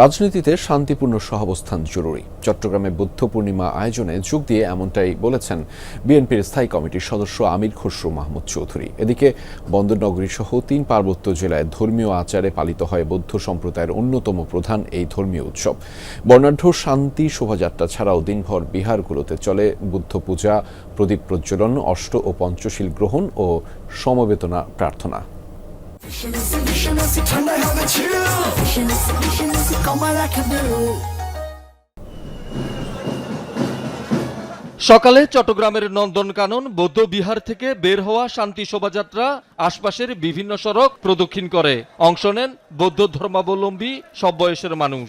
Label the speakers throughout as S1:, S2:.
S1: রাজনীতিতে শান্তিপূর্ণ সহাবস্থান জরুরি চট্টগ্রামে বুদ্ধ পূর্ণিমা আয়োজনে যোগ দিয়ে এমনটাই বলেছেন বিএনপির স্থায়ী কমিটির সদস্য আমির খসরু মাহমুদ চৌধুরী এদিকে বন্দরনগরী সহ তিন পার্বত্য জেলায় ধর্মীয় আচারে পালিত হয় বৌদ্ধ সম্প্রদায়ের অন্যতম প্রধান এই ধর্মীয় উৎসব বর্ণাঢ্য শান্তি শোভাযাত্রা ছাড়াও দিনভর বিহারগুলোতে চলে বুদ্ধ পূজা প্রদীপ প্রজ্বলন অষ্ট ও পঞ্চশীল গ্রহণ ও সমবেতনা প্রার্থনা সকালে চট্টগ্রামের নন্দনকানন বিহার থেকে বের হওয়া শান্তি শোভাযাত্রা আশপাশের বিভিন্ন সড়ক প্রদক্ষিণ করে অংশ নেন বৌদ্ধ ধর্মাবলম্বী সব বয়সের মানুষ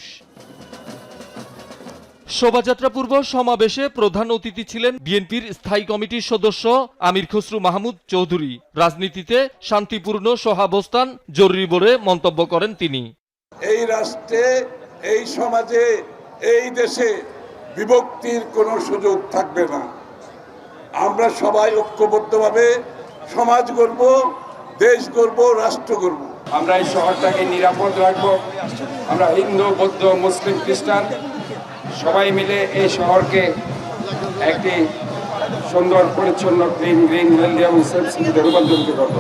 S1: শোভাযাত্রা পূর্ব সমাবেশে প্রধান অতিথি ছিলেন বিএনপির স্থায়ী কমিটির সদস্য আমির খসরু মাহমুদ চৌধুরী রাজনীতিতে শান্তিপূর্ণ সহাবস্থান জরুরি বলে মন্তব্য করেন তিনি
S2: এই রাষ্ট্রে এই সমাজে এই দেশে বিভক্তির কোনো সুযোগ থাকবে না আমরা সবাই ঐক্যবদ্ধভাবে সমাজ গড়ব দেশ গড়ব রাষ্ট্র গড়ব
S3: আমরা এই শহরটাকে নিরাপদ রাখব আমরা হিন্দু বৌদ্ধ মুসলিম খ্রিস্টান সবাই মিলে এই শহরকে একটি সুন্দর পরিচ্ছন্ন গ্রিন গ্রিন হেলদি এবং সেফ সিটিতে রূপান্তরিত করবো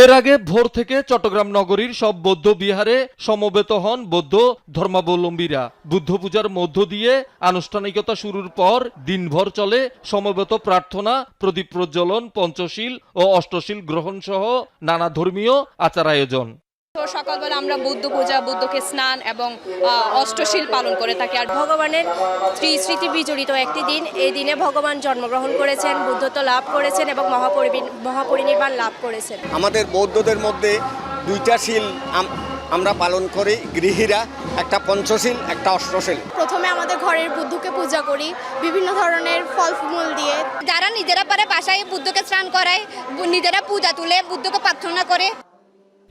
S1: এর আগে ভোর থেকে চট্টগ্রাম নগরীর সব বৌদ্ধ বিহারে সমবেত হন বৌদ্ধ ধর্মাবলম্বীরা বুদ্ধ পূজার মধ্য দিয়ে আনুষ্ঠানিকতা শুরুর পর দিনভর চলে সমবেত প্রার্থনা প্রদীপ প্রজ্বলন পঞ্চশীল ও অষ্টশীল গ্রহণ সহ নানা ধর্মীয় আচার আয়োজন
S4: তো সকালবেলা আমরা বুদ্ধ পূজা বুদ্ধকে স্নান এবং অষ্টশীল পালন করে থাকি আর ভগবানের স্মৃতি বিজড়িত একটি দিন এই দিনে ভগবান জন্মগ্রহণ করেছেন বুদ্ধত্ব লাভ করেছেন এবং মহাপরিনির্বাণ লাভ করেছেন
S5: আমাদের বৌদ্ধদের মধ্যে দুইটা শীল আমরা পালন করি গৃহীরা একটা পঞ্চশীল একটা অষ্টশীল
S6: প্রথমে আমাদের ঘরের বুদ্ধকে পূজা করি বিভিন্ন ধরনের ফল ফুল দিয়ে
S7: যারা নিজেরা পারে বাসায় বুদ্ধকে স্নান করায় নিজেরা পূজা তুলে বুদ্ধকে প্রার্থনা করে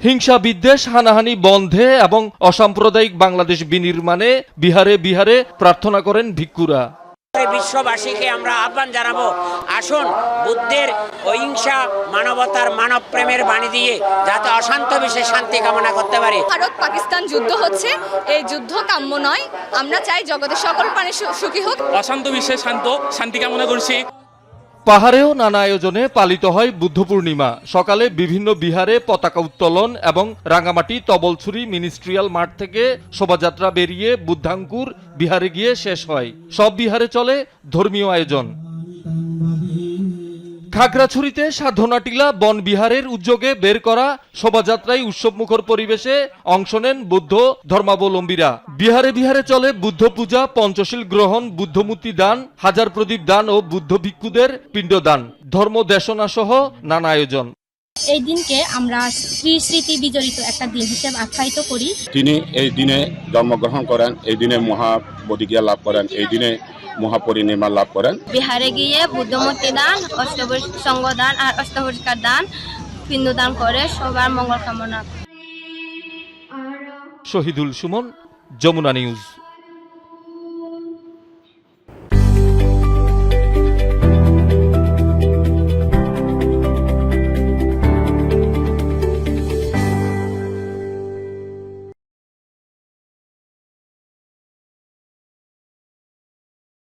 S1: হিংসা বিদ্বেষ হানাহানি বন্ধে এবং অসাম্প্রদায়িক বাংলাদেশ বিনির্মাণে বিহারে বিহারে প্রার্থনা করেন ভিক্ষুরা
S8: বিশ্ববাসীকে আমরা আহ্বান জানাবো আসুন বুদ্ধের অহিংসা মানবতার মানব প্রেমের বাণী দিয়ে যাতে অশান্ত বিশ্বে শান্তি কামনা করতে পারে
S9: ভারত পাকিস্তান যুদ্ধ হচ্ছে এই যুদ্ধ কাম্য নয় আমরা চাই জগতের সকল প্রাণী সুখী হোক
S10: অশান্ত বিশ্বে শান্ত শান্তি কামনা করছি
S1: পাহাড়েও নানা আয়োজনে পালিত হয় বুদ্ধ পূর্ণিমা সকালে বিভিন্ন বিহারে পতাকা উত্তোলন এবং রাঙামাটি তবলছুরি মিনিস্ট্রিয়াল মাঠ থেকে শোভাযাত্রা বেরিয়ে বুদ্ধাঙ্কুর বিহারে গিয়ে শেষ হয় সব বিহারে চলে ধর্মীয় আয়োজন খাগড়াছড়িতে সাধনাটিলা বন বিহারের উদ্যোগে বের করা শোভাযাত্রায় উৎসবমুখর পরিবেশে অংশ নেন বৌদ্ধ ধর্মাবলম্বীরা বিহারে বিহারে চলে বুদ্ধ পূজা পঞ্চশীল গ্রহণ বুদ্ধমূর্তি দান হাজার প্রদীপ দান ও বুদ্ধ ভিক্ষুদের পিণ্ডদান ধর্ম দেশনা সহ নানা আয়োজন
S11: এই দিনকে আমরা শ্রী স্মৃতি বিজড়িত একটা দিন হিসেবে আখ্যায়িত করি
S12: তিনি এই দিনে জন্মগ্রহণ করেন এই দিনে মহাবোধিজ্ঞা লাভ করেন এই দিনে মহাপরিনির্মাণ লাভ করেন
S13: বিহারে গিয়ে বুদ্ধমূর্তি দান অষ্টভুষ দান আর অষ্টভুষ্কার দান পিণ্ড দান করে সবার মঙ্গল কামনা
S1: শহীদুল সুমন যমুনা নিউজ